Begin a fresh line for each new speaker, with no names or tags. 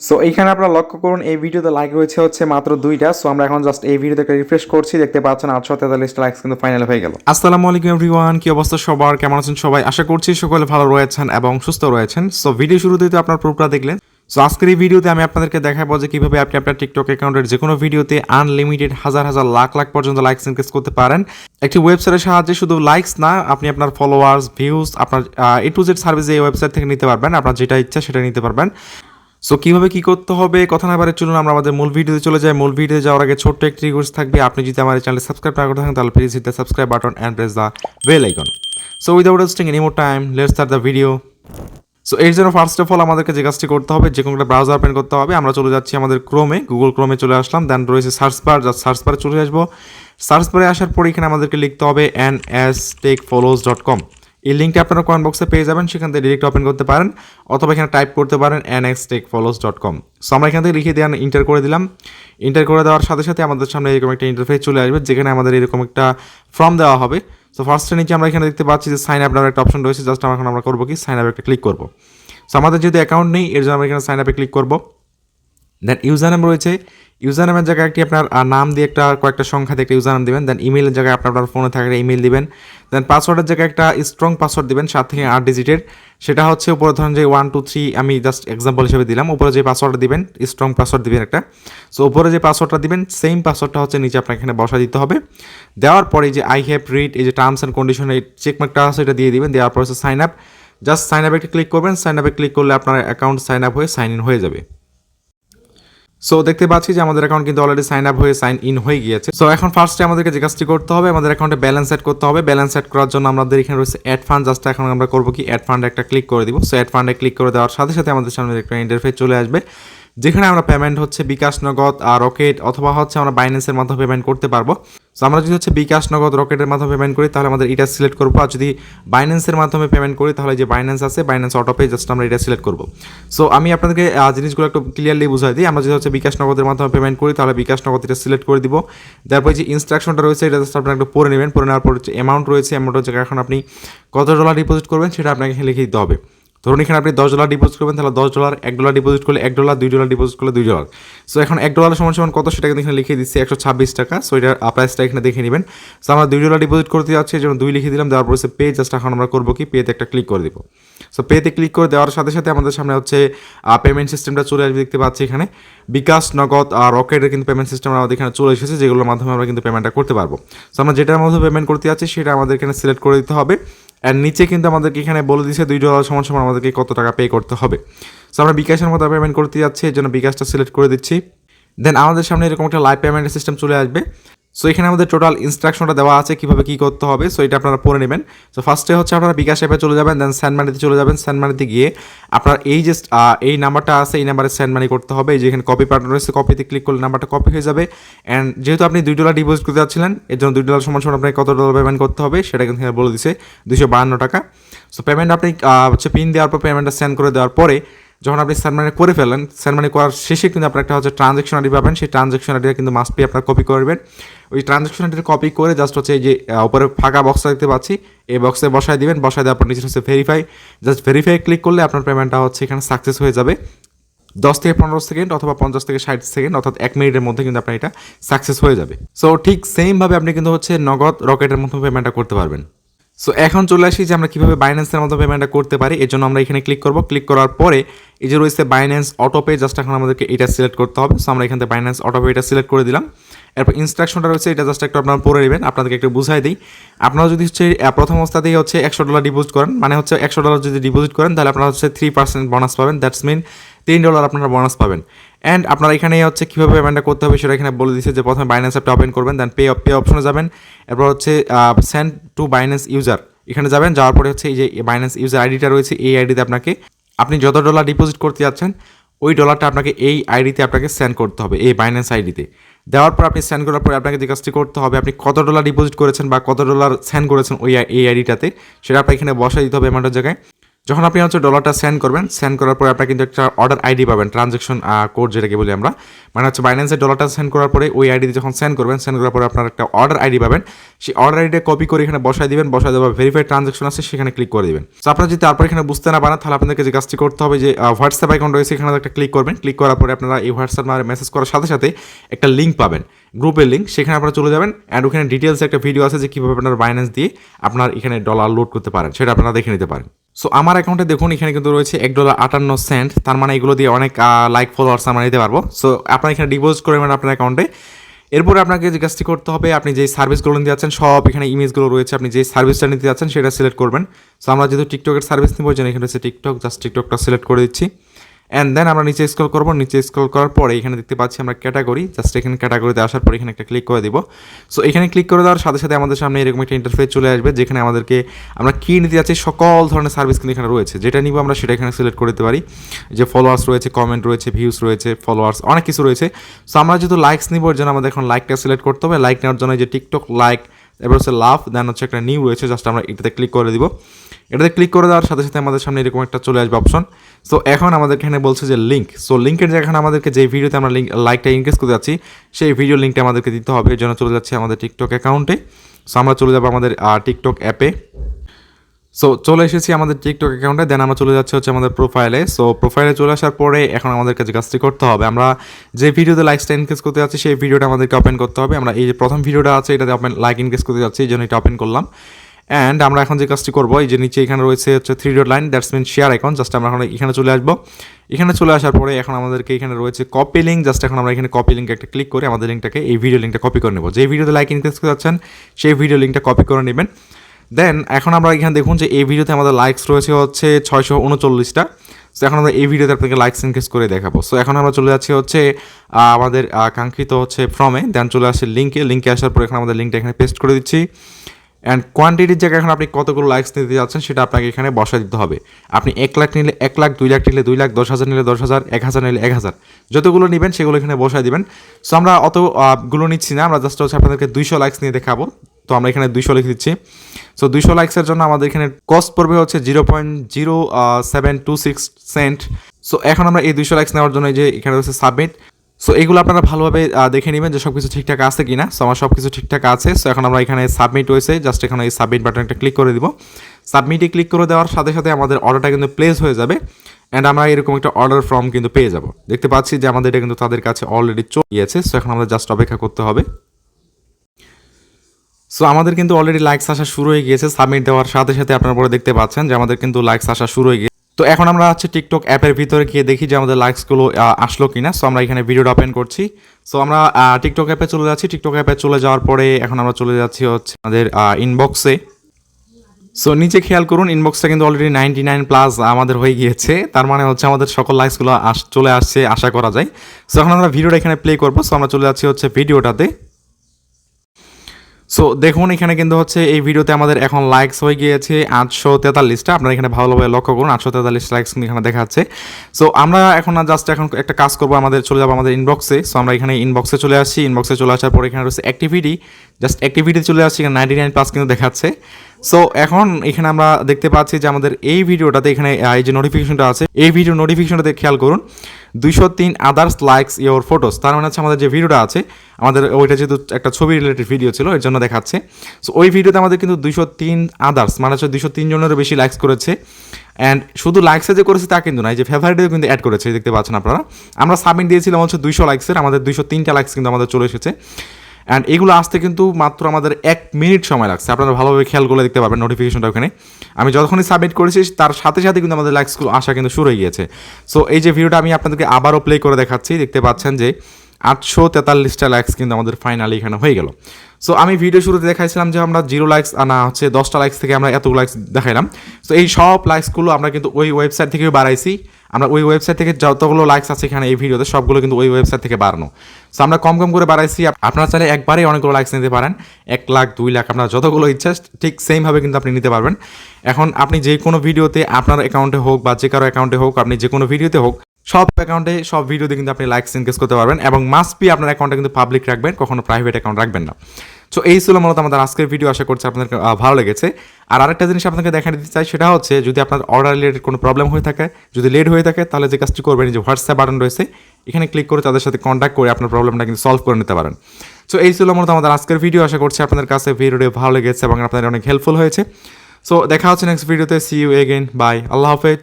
So এইখানে আপনারা লক্ষ্য করুন, এই ভিডিওতে লাইক রয়েছে হচ্ছে মাত্র দুইটা। সো আমরা এখন জাস্ট এই ভিডিওতে রিফ্রেশ করছি, দেখতে পাচ্ছেন আটশো তেতাল্লিশটা লাইকস কিন্তু ফাইনাল হয়ে গেল।
আসসালামু আলাইকুম এভরিওয়ান কি অবস্থা সবার? কেমন আছেন সবাই? আশা করছি সকলে ভালো রয়েছেন এবং সুস্থ রয়েছেন। সো ভিডিও শুরুতেই তো আপনার প্রুফটা দেখলেন। সো আজকের এই ভিডিওতে আমি আপনাদেরকে দেখাবো যে কীভাবে আপনি আপনার টিকটক অ্যাকাউন্টের যে কোনো ভিডিওতে আনলিমিটেড হাজার হাজার লাখ লাখ পর্যন্ত লাইকস ইনক্রিজ করতে পারেন। একটি ওয়েবসাইটের সাহায্যে শুধু লাইকস না, আপনি আপনার ফলোয়ার্স ভিউজ আপনার এ টু জেড সার্ভিস এই ওয়েবসাইট থেকে নিতে পারবেন। আপনার যেটা ইচ্ছা সেটা নিতে পারবেন। সো কীভাবে কী করতে হবে? কথা না বারে চলুন আমরা আমাদের মূল ভিডিওতে চলে যাই। মূল ভিডিওতে যাওয়ার আগে ছোট্ট একটি রিকোয়েস্ট থাকবে। আপনি যদি আমার চ্যানেল সাবস্ক্রাইব না করে থাকেন, তাহলে please hit the subscribe button and press the bell icon so without wasting any more time let's start the video so এর জন্য ফার্স্ট অফ অল আমাদেরকে যে কাজটি করতে হবে, যে কোনো ব্রাউজার ওপেন করতে হবে। আমরা চলে যাচ্ছি আমাদের ক্রোমে গুগল ক্রোমে চলে আসলাম। দেন রয়েছে সার্চ বার জাস্ট সার্চ বারে চলে আসব। সার্চ বারে আসার পর এখানে আমাদেরকে লিখতে হবে N S tech follows dot com এই লিঙ্কটা আপনারা কমেন্ট বক্সে পেয়ে যাবেন, সেখান থেকে ডিরেক্ট ওপেন করতে পারেন, অথবা এখানে টাইপ করতে পারেন N X tech follows dot com so আমরা এখান থেকে লিখে দিয়ে ইন্টার করে দিলাম। ইন্টার করে দেওয়ার সাথে সাথে আমাদের সামনে এরকম একটা ইন্টারফেস চলে আসবে, যেখানে আমাদের এরকম একটা ফর্ম দেওয়া হবে। সো ফার্স্টে নিচে আমরা এখানে দেখতে পাচ্ছি যে সাইন আপ নামের একটা অপশন রয়েছে জাস্ট আমরা এখন আমরা করব কি? সাইন আপ একটা ক্লিক করব। সো আমাদের যেহেতু অ্যাকাউন্ট নেই, এর জন্য আমরা এখানে সাইন আপে ক্লিক করব। দেন ইউজার রয়েছে। ইউজার নামের জায়গায় একটি আপনার নাম দিয়ে একটা কয়েকটা সংখ্যা দিয়ে একটা ইউজার নাম দেবেন। দেন ইমেলের জায়গায় আপনার আপনার ফোনে থাকলে ইমেল দিবেন। দেন পাসওয়ার্ডের জায়গায় একটা স্ট্রং পাসওয়ার্ড দিবেন, সাত থেকে আট ডিজিটের সেটা হচ্ছে উপরে ধরেন যে ওয়ান টু থ্রি আমি জাস্ট এক্সাম্পল হিসেবে দিলাম। উপরে যে পাসওয়ার্ডটা দিবেন স্ট্রং পাসওয়ার্ড দিবেন একটা। সো উপরে যে পাসওয়ার্ডটা দিবেন সেম পাসওয়ার্ডটা হচ্ছে নিচে আপনাকে এখানে বসা দিতে হবে। দেওয়ার পরে যে আই হ্যাভ রিড এই যে টার্মস অ্যান্ড কন্ডিশন এই চেকমার্কটা আছে, এটা দিয়ে দিবেন। দেওয়ার পর সাইন আপ জাস্ট সাইন আপে ক্লিক করবেন। সাইন আপে ক্লিক করলে আপনার অ্যাকাউন্ট সাইন আপ হয়ে সাইন ইন হয়ে যাবে। সো দেখতে পাচ্ছি যে আমাদের অ্যাকাউন্ট কিন্তু অলরেডি সাইন আপ হয়ে সাইন ইন হয়ে গিয়েছে। সো এখন ফার্স্টে আমাদেরকে যে কাজটি করতে হবে, আমাদের অ্যাকাউন্টে ব্যালেন্স অ্যাড করতে হবে। ব্যালেন্স অ্যাড করার জন্য আমাদের এখানে রয়েছে অ্যাড ফান্ড জাস্ট এখন আমরা করব কি? অ্যাড ফান্ড একটা ক্লিক করে দিব। সো অ্যাড ফান্ডে ক্লিক করে দেওয়ার সাথে সাথে আমাদের সামনে একটা ইন্টারফেস চলে আসবে। যেখানে আমরা পেমেন্ট হচ্ছে বিকাশ, নগদ আর রকেট অথবা হচ্ছে আমরা বাইন্যান্সের মাধ্যমে পেমেন্ট করতে পারব। সো আমরা যদি হচ্ছে বিকাশ, নগদ রকেটের মাধ্যমে পেমেন্ট করি, তাহলে আমাদের এটা সিলেক্ট করব। আর যদি বাইন্যান্সের মাধ্যমে পেমেন্ট করি, তাহলে যে বাইন্যান্স আছে বাইন্যান্স অটোপে জাস্ট আমরা এটা সিলেক্ট করব। সো আমি আপনাদেরকে জিনিসগুলো একটু ক্লিয়ারলি বুঝাই দিই। আমরা যদি হচ্ছে বিকাশ, নগদের মাধ্যমে পেমেন্ট করি, তাহলে বিকাশ, নগদ এটা সিলেক্ট করে দিব। তারপর যে ইনস্ট্রাকশনটা রয়েছে, এটা জাস্ট আপনারা একটু পড়ে নেবেন। পড়ে নেওয়ার পর যে অ্যামাউন্ট রয়েছে অ্যামাউন্টের জায়গায় এখন আপনি কত ডলার ডিপোজিট করবেন, সেটা আপনাকে লিখে দিতে হবে। ধরুন এখানে আপনি দশ ডলার ডিপোজিট করবেন, তাহলে দশ ডলার এক ডলার ডিপোজিট করলে এক ডলার দুই ডলার ডিপোজিট করলে দুই ডলার সো এখন এক ডলার সমান সমান কত সেটা কিন্তু এখানে লিখে দিচ্ছি, একশো ছাব্বিশ টাকা। সো এটার প্রাইসটা এখানে দেখে নেবেন। সো আমরা দুই ডলার ডিপোজিট করতে যাচ্ছি জন্য দুই লিখে দিলাম, দেওয়ার পরে পে জাস্ট এখন আমরা করব কি পেতে একটা ক্লিক করে দিব। সো পেতে ক্লিক করে দেওয়ার সাথে সাথে আমাদের সামনে হচ্ছে পেমেন্ট সিস্টেমটা চলে আসবে, দেখতে পাচ্ছি এখানে। বিকাশ, নগদ আর রকেটের কিন্তু পেমেন্ট সিস্টেম আমাদের এখানে চলে এসেছে, যেগুলোর মাধ্যমে আমরা কিন্তু পেমেন্টটা করতে পারব। সো আমরা যেটার মধ্যে পেমেন্ট করতে যাচ্ছি, সেটা আমাদের এখানে সিলেক্ট করে দিতে হবে। আর নিচে কিন্তু আমাদেরকে এখানে বলে দিচ্ছে দুই ডলার সমান সমান আমাদেরকে কত টাকা পে করতে হবে। সো আমরা বিকাশের মতো পেমেন্ট করতে যাচ্ছি, এর জন্য বিকাশটা সিলেক্ট করে দিচ্ছি। দেন আমাদের সামনে এরকম একটা লাইভ পেমেন্ট সিস্টেম চলে আসবে। সো এখানে আমাদের টোটাল ইনস্ট্রাকশনটা দেওয়া আছে কীভাবে কী করতে হবে। সো এটা আপনারা পড়ে নেবেন। সো ফার্স্টে হচ্ছে আপনারা বিকাশ অ্যাপে চলে যাবেন দেন স্যান্ড মানিতে চলে যাবেন। স্যান্ড মানিতে গিয়ে আপনার এই যে এই নাম্বারটা আছে, এই নাম্বারে স্যান্ড মানি করতে হবে। এই যে, এখানে কপি পার্টনার রয়েছে কপিতে ক্লিক করলে নাম্বারটা কপি হয়ে যাবে। অ্যান্ড যেহেতু আপনি দুই ডলার ডিপোজিট করতে যাচ্ছিলেন, এর জন্য দুই ডলার সমান সমান আপনাকে কত ডলার পেমেন্ট করতে হবে, সেটা কিন্তু বলে দিছে দুশো বাহান্ন টাকা। সো পেমেন্ট আপনি হচ্ছে পিন দেওয়ার পর পেমেন্টটা সেন্ড করে দেওয়ার পরে যখন আপনি স্যানমানি করে ফেলেন স্যানমানি করার শেষে কিন্তু আপনার একটা হচ্ছে ট্রানজ্যাকশন আইডি পাবেন। সেই ট্রানজ্যাকশন আইডিটা কিন্তু মাস্ট বি আপনার কপি করবেন ওই ট্রানজ্যাকশন আইডিটা কপি করে জাস্ট হচ্ছে এই যে উপরে ফাঁকা বক্স দেখতে পাচ্ছি। এই বক্সে বসায় দিবেন, বসায় দেওয়ার পর নিচে হচ্ছে ভেরিফাই জাস্ট ভেরিফাই ক্লিক করলে আপনার পেমেন্টটা হচ্ছে এখানে সাকসেস হয়ে যাবে। দশ থেকে পনেরো সেকেন্ড অথবা পঞ্চাশ থেকে ষাট সেকেন্ড অর্থাৎ এক মিনিটের মধ্যে কিন্তু আপনার এটা সাকসেস হয়ে যাবে। সো ঠিক সেমভাবে আপনি কিন্তু হচ্ছে নগদ রকেটের মতো পেমেন্টটা করতে পারবেন। সো এখন চলে আসি যে আমরা কীভাবে বাইন্যান্সের মতো পেমেন্টটা করতে পারি। এর জন্য আমরা এখানে ক্লিক করব। ক্লিক করার পরে এই যে রয়েছে বাইন্যান্স অটোপে জাস্ট এখন আমাদেরকে এটা সিলেক্ট করতে হবে। সো আমরা এখান থেকে বাইন্যান্স অটোপে এটা সিলেক্ট করে দিলাম। এরপর ইনস্ট্রাকশনটা রয়েছে, এটা জাস্ট একটু আপনারা পড়ে নেবেন, আপনাদেরকে একটু বুঝাই দিই। আপনারা যদি হচ্ছে প্রথম অবস্থাতেই হচ্ছে একশো ডলার ডিপোজিট করেন মানে হচ্ছে একশো ডলার যদি ডিপোজিট করেন, তাহলে আপনারা হচ্ছে থ্রি পার্সেন্ট বোনাস পাবেন। দ্যাটস মিন তিন ডলার আপনারা বোনাস পাবেন। অ্যান্ড আপনারা এখানে হচ্ছে কীভাবে পেমেন্টটা করতে হবে সেটা এখানে বলে দিচ্ছে যে প্রথমে বাইন্যান্স অ্যাপটা ওপেন করবেন দেন পে পে অপশনে যাবেন। এরপর হচ্ছে সেন্ড টু বাইন্যান্স ইউজার এখানে যাবেন, যাওয়ার পরে হচ্ছে এই যে বাইন্যান্স ইউজার আইডিটা রয়েছে, এই আইডিতে আপনাকে আপনি যত ডলার ডিপোজিট করতে যাচ্ছেন, ওই ডলারটা আপনাকে এই আইডিতে আপনাকে সেন্ড করতে হবে, এই বাইন্যান্স আইডিতে দেওয়ার পর আপনি সেন্ড করার পরে আপনাকে যে কাজটি করতে হবে, আপনি কত ডলার ডিপোজিট করেছেন বা কত ডলার সেন্ড করেছেন ওই এই আইডিটাতে সেটা আপনাকে এখানে বসাই দিতে হবে অ্যামাউন্টের জায়গায়। যখন আপনি হচ্ছে ডলারটা সেন্ড করবেন সেন্ড করার পরে আপনার কিন্তু একটা অর্ডার আইডি পাবেন ট্রানজ্যাকশন কোড যেটাকে বলি আমরা। মানে হচ্ছে বাইন্যান্সের ডলারটা সেন্ড করার পরে ওই আইডি যখন সেন্ড করবেন সেন্ড করার পরে আপনার একটা অর্ডার আইডি পাবেন। সেই অর্ডার আইডিটা কপি করে এখানে বসায় দিবেন, বসায় দেওয়া ভেরিফাইড ট্রানজ্যাকশন আছে, সেখানে ক্লিক করে দেবেন। তো আপনারা যদি তারপর এখানে বুঝতে না পারেন, তাহলে আপনাদেরকে যে কাজটি করতে হবে যে হোয়াটসঅ্যাপ অ্যাকাউন্ট রয়েছে, এখানে একটা ক্লিক করবেন। ক্লিক করার পরে আপনারা এই হোয়াটসঅ্যাপ মেসেজ করার সাথে সাথে একটা লিঙ্ক পাবেন। গ্রুপের লিঙ্ক সেখানে আপনারা চলে যাবেন অ্যান্ড ওখানে ডিটেলস একটা ভিডিও আছে যে কীভাবে আপনার বাইন্যান্স দিয়ে আপনার এখানে ডলার লোড করতে পারেন, সেটা আপনারা দেখে নিতে পারেন। সো আমার অ্যাকাউন্টে দেখুন, এখানে কিন্তু রয়েছে এক ডলার আটান্ন সেন্ট তার মানে এগুলো দিয়ে অনেক লাইক ফলোয়ার্স আমরা নিতে পারব। সো আপনারা এখানে ডিপোজিট করবেন আপনার অ্যাকাউন্টে এরপরে আপনাকে যে কাজটি করতে হবে, আপনি যে সার্ভিসগুলো নিতে যাচ্ছেন, সব এখানে ইমেজগুলো রয়েছে, আপনি যে সার্ভিসটা নিতে যাচ্ছেন, সেটা সিলেক্ট করবেন। সো আমরা যেহেতু টিকটকের সার্ভিস নিব যেন এখানে হচ্ছে টিকটক জাস্ট টিকটকটা সিলেক্ট করে দিচ্ছি। অ্যান্ড দেন আমরা নিচে স্ক্রল করব। নিচে স্ক্রল করার পরে এখানে দেখতে পাচ্ছি আমরা ক্যাটাগরি জাস্ট এখানে ক্যাটাগরিতে আসার পর এখানে একটা ক্লিক করে দিব। সো এখানে ক্লিক করে দেওয়ার সাথে সাথে আমাদের সামনে এরকম একটা ইন্টারফেস চলে আসবে, যেখানে আমাদেরকে আমরা কী নিতে যাচ্ছি। সকল ধরনের সার্ভিস কিন্তু এখানে রয়েছে। যেটা নিব আমরা সেটা এখানে সিলেক্ট করতে পারি। যে ফলোয়ার্স রয়েছে কমেন্ট রয়েছে ভিউস রয়েছে ফলোয়ার্স অনেক কিছু রয়েছে। সো আমরা যেহেতু লাইকস নিব জন্য আমাদের এখন লাইকটা সিলেক্ট করতে হবে। লাইক নেওয়ার জন্য যে টিকটক লাইক এবার হচ্ছে লাভ দেন হচ্ছে একটা নিউ রয়েছে। জাস্ট আমরা এটাতে ক্লিক করে দিব। এটাতে ক্লিক করে দেওয়ার সাথে সাথে আমাদের সামনে এরকম একটা চলে আসবে অপশন সো এখন আমাদের এখানে বলছে যে লিঙ্ক সো লিঙ্কের জায়গায় আমাদেরকে যে ভিডিওতে আমরা লিঙ্ক লাইকটা ইনক্রিজ করতে যাচ্ছি, সেই ভিডিও লিঙ্কটা আমাদেরকে দিতে হবে। এর জন্য চলে যাচ্ছে আমাদের টিকটক অ্যাকাউন্টে সো আমরা চলে যাব আমাদের টিকটক অ্যাপে সো চলে এসেছি আমাদের টিকটক অ্যাকাউন্টে দেন আমরা চলে যাচ্ছি হচ্ছে আমাদের প্রোফাইলে সো প্রোফাইলে চলে আসার পরে এখন আমাদের কাছে কাজটি করতে হবে। আমরা যে ভিডিওতে লাইকসটা ইনক্রিজ করতে যাচ্ছি, সেই ভিডিওটা আমাদেরকে ওপেন করতে হবে। আমরা এই যে প্রথম ভিডিওটা আছে, এটাতে ওপেন লাইক ইনক্রিজ করতে যাচ্ছি, এই জন্য এটা ওপেন করলাম। অ্যান্ড আমরা এখন যে কাজটি করব, এই যে নিচে এখানে রয়েছে হচ্ছে three dot line that's mean share account just আমরা এখন এখানে চলে আসব। এখানে চলে আসার পরে এখন আমাদেরকে এখানে রয়েছে কপি লিঙ্ক জাস্ট এখন আমরা এখানে কপি লিঙ্ক একটা ক্লিক করে আমাদের লিঙ্কটাকে এই ভিডিও লিঙ্কটা কপি করে নেব। যে ভিডিওতে লাইক ইনক্রিজ করতে সেই ভিডিও লিঙ্কটা কপি করে নেবেন। দেন এখন আমরা এখানে দেখুন যে এই ভিডিওতে আমাদের লাইকস রয়েছে হচ্ছে ছয়শো উনচল্লিশটা। সো এখন আমরা এই ভিডিওতে আপনাকে লাইকস ইনক্রিজ করে দেখাবো। সো এখন আমরা চলে যাচ্ছি হচ্ছে আমাদের কাঙ্ক্ষিত হচ্ছে ফ্রমে দেন চলে আসছে লিঙ্কে লিঙ্কে আসার পর এখন আমাদের লিঙ্কটা এখানে পেস্ট করে দিচ্ছি। অ্যান্ড কোয়ান্টিটির জায়গায় এখন আপনি কতগুলো লাইক্স নিতে যাচ্ছেন সেটা আপনাকে এখানে বসা দিতে হবে। আপনি এক লাখ নিলে এক লাখ দুই লাখ নিলে দুই লাখ দশ হাজার নিলে দশ হাজার এক হাজার নিলে এক হাজার। যতগুলো নেবেন সেগুলো এখানে বসায় দিবেন। সো আমরা অত আহ, গুলো নিচ্ছি না আমরা জাস্ট হচ্ছে আপনাদেরকে দুইশো লাইক্স নিয়ে দেখাবো। তো আমরা এখানে দুইশো লিখে দিচ্ছি। সো দুইশো লাইক্সের জন্য আমাদের এখানে কস্ট পড়বে হচ্ছে zero point zero seven two six cent so এখন আমরা এই দুইশো লাইক্স নেওয়ার জন্য যে এখানে রয়েছে সাবমিট সো এগুলো আপনারা ভালোভাবে দেখে নেবেন যে সব কিছু ঠিকঠাক আছে কি না সো আমার সব কিছু ঠিকঠাক আছে। সো এখন আমরা এখানে সাবমিট হয়েছে। জাস্ট এখানে এই সাবমিট বাটনটা ক্লিক করে দিব। সাবমিটে ক্লিক করে দেওয়ার সাথে সাথে আমাদের অর্ডারটা কিন্তু প্লেস হয়ে যাবে। অ্যান্ড আমরা এরকম একটা অর্ডার ফর্ম কিন্তু পেয়ে যাব। দেখতে পাচ্ছি যে আমাদের এটা কিন্তু তাদের কাছে অলরেডি চলে গিয়েছে সো এখন আমাদের জাস্ট অপেক্ষা করতে হবে। সো আমাদের কিন্তু অলরেডি লাইকস আসা শুরু হয়ে গিয়েছে। সাবমিট দেওয়ার সাথে সাথে আপনারা পরে দেখতে পাচ্ছেন যে আমাদের কিন্তু লাইকস আসা শুরু হয়ে গিয়েছে তো এখন আমরা হচ্ছে টিকটক অ্যাপের ভিতরে গিয়ে দেখি যে আমাদের লাইকসগুলো আসলো কিনা। সো আমরা এখানে ভিডিওটা ওপেন করছি। সো আমরা টিকটক অ্যাপে চলে যাচ্ছি। টিকটক অ্যাপে চলে যাওয়ার পরে এখন আমরা চলে যাচ্ছি হচ্ছে আমাদের ইনবক্সে সো নিচে খেয়াল করুন ইনবক্সটা কিন্তু অলরেডি নাইনটি নাইন প্লাস আমাদের হয়ে গিয়েছে। তার মানে হচ্ছে আমাদের সকল লাইকসগুলো আস, চলে আসছে, আশা করা যায়। সো এখন আমরা ভিডিওটা এখানে প্লে করব। সো আমরা চলে যাচ্ছি হচ্ছে ভিডিওটাতে সো দেখুন, এখানে কিন্তু হচ্ছে এই ভিডিওতে আমাদের এখন লাইকস হয়ে গিয়েছে আটশো তেতাল্লিশটা। আপনারা এখানে ভালোভাবে লক্ষ্য করুন, আটশো তেতাল্লিশ লাইকস কিন্তু এখানে দেখাচ্ছে সো আমরা এখন জাস্ট এখন একটা কাজ করব, আমাদের চলে যাব আমাদের ইনবক্সে সো আমরা এখানে ইনবক্সে চলে আসছি। ইনবক্সে চলে আসার পর এখানে রয়েছে অ্যাক্টিভিটি জাস্ট অ্যাক্টিভিটি চলে আসছে, এখানে নাইনটি নাইন প্লাস কিন্তু দেখাচ্ছে। সো এখন এখানে আমরা দেখতে পাচ্ছি যে আমাদের এই ভিডিওটাতে এখানে এই যে নোটিফিকেশনটা আছে, এই ভিডিও নোটিফিকেশনটাতে খেয়াল করুন। দুইশো তিন আদার্স লাইকস ইয়োর ফটোস তার মানে হচ্ছে আমাদের যে ভিডিওটা আছে, আমাদের ওইটা যেহেতু একটা ছবি রিলেটেড ভিডিও ছিল, এর জন্য দেখাচ্ছে। সো ওই ভিডিওতে আমাদের কিন্তু দুইশো তিন আদার্স মানে হচ্ছে দুইশো তিন জনেরও বেশি লাইকস করেছে। অ্যান্ড শুধু লাইকসে যে করেছে তা কিন্তু না এই যে ফেভারিটেও কিন্তু অ্যাড করেছে দেখতে পাচ্ছেন আপনারা। আমরা সাবমিট দিয়েছিলাম হচ্ছে দুইশো লাইকসের আমাদের দুইশো তিনটা লাইকস কিন্তু আমাদের চলে এসেছে। অ্যান্ড এগুলো আসতে কিন্তু মাত্র আমাদের এক মিনিট সময় লাগছে। আপনারা ভালোভাবে খেয়াল করে দেখতে পাবেন নোটিফিকেশনটা ওখানে। আমি যতক্ষণই সাবমিট করেছি, তার সাথে সাথে কিন্তু আমাদের লাইকসগুলো আসা কিন্তু শুরু হয়ে গিয়েছে। সো এই যে ভিডিওটা আমি আপনাদেরকে আবারও প্লে করে দেখাচ্ছি, দেখতে পাচ্ছেন যে আটশো তেতাল্লিশটা লাইক্স কিন্তু আমাদের ফাইনালি এখানে হয়ে গেল। সো আমি ভিডিও শুরুতে দেখাইছিলাম যে আমরা জিরো লাইক্স না, হচ্ছে দশটা লাইক্স থেকে আমরা এতগুলো লাইক্স দেখাইলাম। সো এই সব লাইক্সগুলো আমরা কিন্তু ওই ওয়েবসাইট থেকেও বাড়াইছি। আমরা ওই ওয়েবসাইট থেকে যতগুলো লাইক্স আছে এখানে এই ভিডিওতে সবগুলো কিন্তু ওই ওয়েবসাইট থেকে বাড়ানো। সো আমরা কম কম করে বাড়াইছি। আপ- আপনারা চাইলে একবারেই অনেকগুলো লাইক্স নিতে পারেন। এক লাখ, দুই লাখ, আপনার যতগুলো ইচ্ছা, ঠিক সেমভাবে কিন্তু আপনি নিতে পারবেন। এখন আপনি যে কোনো ভিডিওতে আপনার অ্যাকাউন্টে হোক বা যে কারও অ্যাকাউন্টে হোক, আপনি যে কোনো ভিডিওতে হোক সব অ্যাকাউন্টে সব ভিডিওতে কিন্তু আপনি লাইকস ইনকেস করতে পারবেন এবং মাস্ট বি আপনার অ্যাকাউন্টে কিন্তু পাবলিক রাখবেন, কখনো প্রাইভেট অ্যাকাউন্ট রাখবেন না। সো এই ছিল মূলত আমাদের আজকের ভিডিও আশা করছি আপনাদের ভালো লেগেছে। আর আরেকটা জিনিস আপনাকে দেখা দিতে চাই, সেটা হচ্ছে যদি আপনার অর্ডার রিলেটেড কোনো প্রবলেম হয়ে থাকে, যদি লেট হয়ে থাকে, তাহলে যে কাজটি করবেন যে হোয়াটসঅ্যাপ বাটন রয়েছে, এখানে ক্লিক করে তাদের সাথে কন্ট্যাক্ট করে আপনার প্রবলেমটা কিন্তু সলভ করে নিতে পারেন। সো এই ছিল মূলত আমাদের আজকের ভিডিও আশা করছি আপনাদের কাছে ভিডিওটি ভালো লেগেছে এবং আপনাদের অনেক হেল্পফুল হয়েছে। সো দেখা হচ্ছে নেক্সট ভিডিওতে সি ইউ এগেইন বাই আল্লাহ হাফেজ।